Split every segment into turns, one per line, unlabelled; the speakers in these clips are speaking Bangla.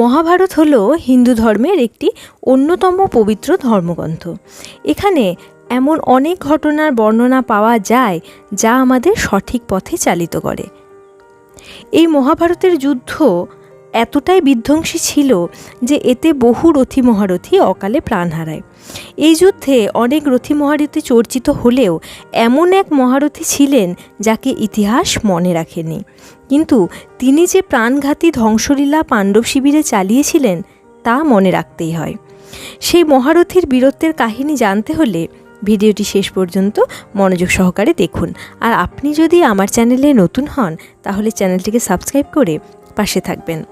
মহাভারত হল হিন্দু ধর্মের একটি অন্যতম পবিত্র ধর্মগ্রন্থ। এখানে এমন অনেক ঘটনার বর্ণনা পাওয়া যায় যা আমাদের সঠিক পথে চালিত করে। এই মহাভারতের যুদ্ধ এতটাই বিধ্বংসী ছিল যে এতে বহু রথী মহারথী অকালে প্রাণ হারায়। এই যুদ্ধে অনেক রথী মহারথী চর্চিত হলেও এমন এক মহারথী ছিলেন যাকে ইতিহাস মনে রাখেনি। কিন্তু তিনি যে প্রাণঘাতী ধ্বংসলীলা পাণ্ডব শিবিরে চালিয়েছিলেন, তা মনে রাখতেই হয়। সেই মহারথীর বীরত্বের কাহিনী জানতে হলে ভিডিওটি শেষ পর্যন্ত মনোযোগ সহকারে দেখুন। আর আপনি যদি আমার চ্যানেলে নতুন হন, তাহলে চ্যানেলটিকে সাবস্ক্রাইব করে পাশে থাকবেন।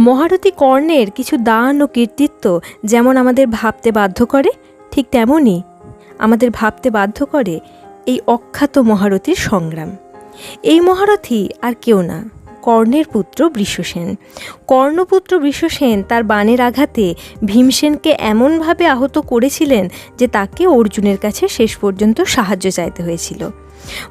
মহারথী কর্ণের কিছু দান ও কীর্তিত্ব যেমন আমাদের ভাবতে বাধ্য করে, ঠিক তেমনই আমাদের ভাবতে বাধ্য করে এই অখ্যাত মহারথীর সংগ্রাম। এই মহারথী আর কেউ না, কর্ণের পুত্র বৃষসেন। কর্ণপুত্র বৃষসেন তার বাণের আঘাতে ভীমসেনকে এমনভাবে আহত করেছিলেন যে তাকে অর্জুনের কাছে শেষ পর্যন্ত সাহায্য চাইতে হয়েছিল।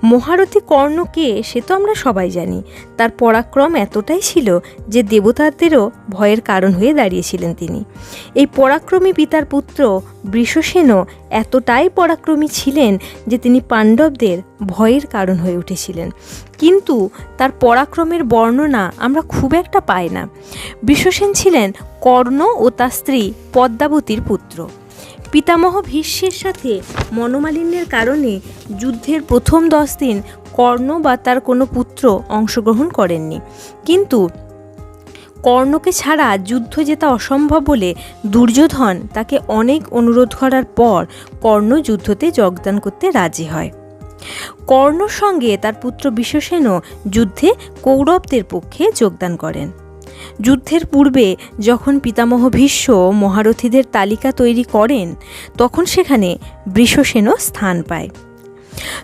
মহারথী কর্ণ কে সে তো আমরা সবাই জানি। তার পরাক্রম এতটাই ছিল যে দেবতাদেরও ভয়ের কারণ হয়ে দাঁড়িয়েছিলেন তিনি। এই পরাক্রমী পিতার পুত্র বৃষসেনও এতটাই পরাক্রমী ছিলেন যে তিনি পাণ্ডবদের ভয়ের কারণ হয়ে উঠেছিলেন। কিন্তু তার পরাক্রমের বর্ণনা আমরা খুব একটা পাই না। বৃষসেন ছিলেন কর্ণ ও তার স্ত্রী পদ্মাবতীর পুত্র। পিতামহ ভীষ্মের সাথে মনোমালিন্যের কারণে যুদ্ধের প্রথম দশ দিন কর্ণ বা তার কোনো পুত্র অংশগ্রহণ করেননি। কিন্তু কর্ণকে ছাড়া যুদ্ধ জেতা অসম্ভব বলে দুর্যোধন তাকে অনেক অনুরোধ করার পর কর্ণ যুদ্ধতে যোগদান করতে রাজি হয়। কর্ণর সঙ্গে তার পুত্র বিশ্বসেনও যুদ্ধে কৌরবদের পক্ষে যোগদান করেন। যুদ্ধের পূর্বে যখন পিতামহ ভীষ্ম মহারথীদের তালিকা তৈরি করেন, তখন সেখানে বৃষসেনও স্থান পায়।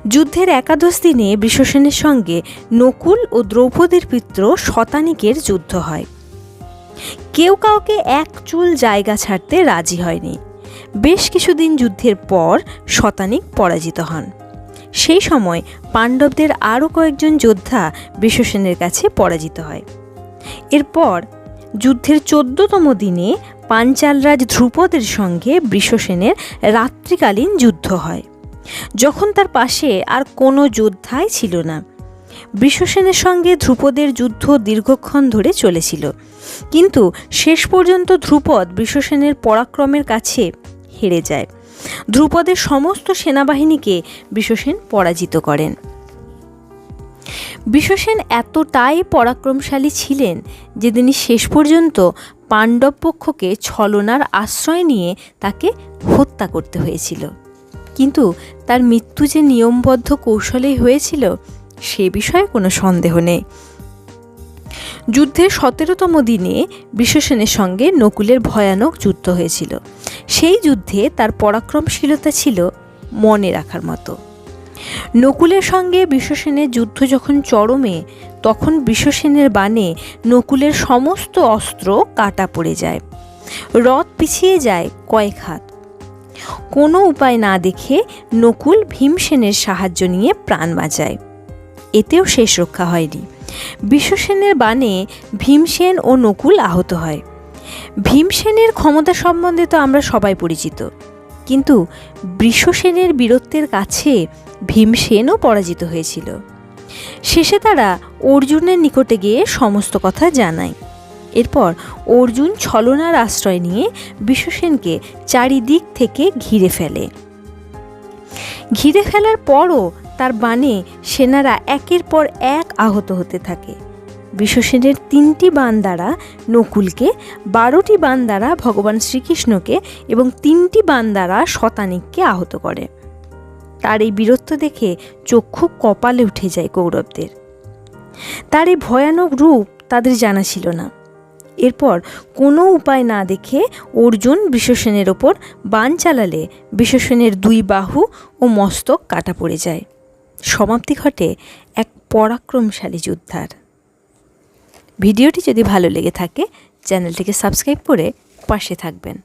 যুদ্ধের একাদশ দিনে বৃষসেনের সঙ্গে নকুল ও দ্রৌপদীর পুত্র শতানিকের যুদ্ধ হয়। কেউ কাউকে এক চুল জায়গা ছাড়তে রাজি হয়নি। বেশ কিছুদিন যুদ্ধের পর শতানিক পরাজিত হন। সেই সময় পাণ্ডবদের আরও কয়েকজন যোদ্ধা বিশ্বসেনের কাছে পরাজিত হয়। এরপর যুদ্ধের চোদ্দতম দিনে পাঞ্চালরাজ ধ্রুপদের সঙ্গে বৃষসেনের রাত্রিকালীন যুদ্ধ হয়। যখন তার পাশে আর কোনো যোদ্ধাই ছিল না। বৃষসেনের সঙ্গে ধ্রুপদের যুদ্ধ দীর্ঘক্ষণ ধরে চলেছিল। কিন্তু শেষ পর্যন্ত ধ্রুপদ বৃষসেনের পরাক্রমের কাছে হেরে যায়। ধ্রুপদের সমস্ত সেনাবাহিনীকে বিশ্বসেন পরাজিত করেন। বিশ্বসেন এতটাই পরাক্রমশালী ছিলেন যে তিনি শেষ পর্যন্ত পাণ্ডব পক্ষকে ছলনার আশ্রয় নিয়ে তাকে হত্যা করতে হয়েছিল। কিন্তু তার মৃত্যু যে নিয়মবদ্ধ কৌশলেই হয়েছিল, সে বিষয়ে কোনো সন্দেহ নেই। যুদ্ধের সতেরোতম দিনে বিশ্বসেনের সঙ্গে নকুলের ভয়ানক যুদ্ধ হয়েছিল। সেই যুদ্ধে তার পরাক্রমশীলতা ছিল মনে রাখার মতো। নকুলের সঙ্গে বিশ্বসেনের যুদ্ধ যখন চরমে, তখন বিশ্বসেনের বাণে নকুলের সমস্ত অস্ত্র কাটা পড়ে যায়। রথ পিছিয়ে যায় কয়েক হাত। কোনো উপায় না দেখে নকুল ভীমসেনের সাহায্য নিয়ে প্রাণ বাঁচায়। এতেও শেষ রক্ষা হয়নি। বিশ্বসেনের বাণে ভীমসেন ও নকুল আহত হয়। ভীমসেনের ক্ষমতা সম্বন্ধে তো আমরা সবাই পরিচিত। কিন্তু বৃষসেনের বীরত্বের কাছে ভীমসেনও পরাজিত হয়েছিল। শেষে তারা অর্জুনের নিকটে গিয়ে সমস্ত কথা জানায়। এরপর অর্জুন ছলনার আশ্রয় নিয়ে বিশ্বসেনকে চারিদিক থেকে ঘিরে ফেলে। ঘিরে ফেলার পরও তার বাণে সেনারা একের পর এক আহত হতে থাকে। বিশ্বসেনের তিনটি বান দ্বারা নকুলকে, বারোটি বান দ্বারা ভগবান শ্রীকৃষ্ণকে এবং তিনটি বান দ্বারা শতানিককে আহত করে। তার এই বীরত্ব দেখে চক্ষু কপালে উঠে যায় কৌরবদের। তার এই ভয়ানক রূপ তাদের জানা ছিল না। এরপর কোনো উপায় না দেখে অর্জুন বিশ্বসেনের ওপর বান চালালে বিশ্বসেনের দুই বাহু ও মস্তক কাটা পড়ে যায়। সমাপ্তি ঘটে এক পরাক্রমশালী যোদ্ধার। ভিডিওটি যদি ভালো লেগে থাকে, চ্যানেলটিকে সাবস্ক্রাইব করে পাশে থাকবেন।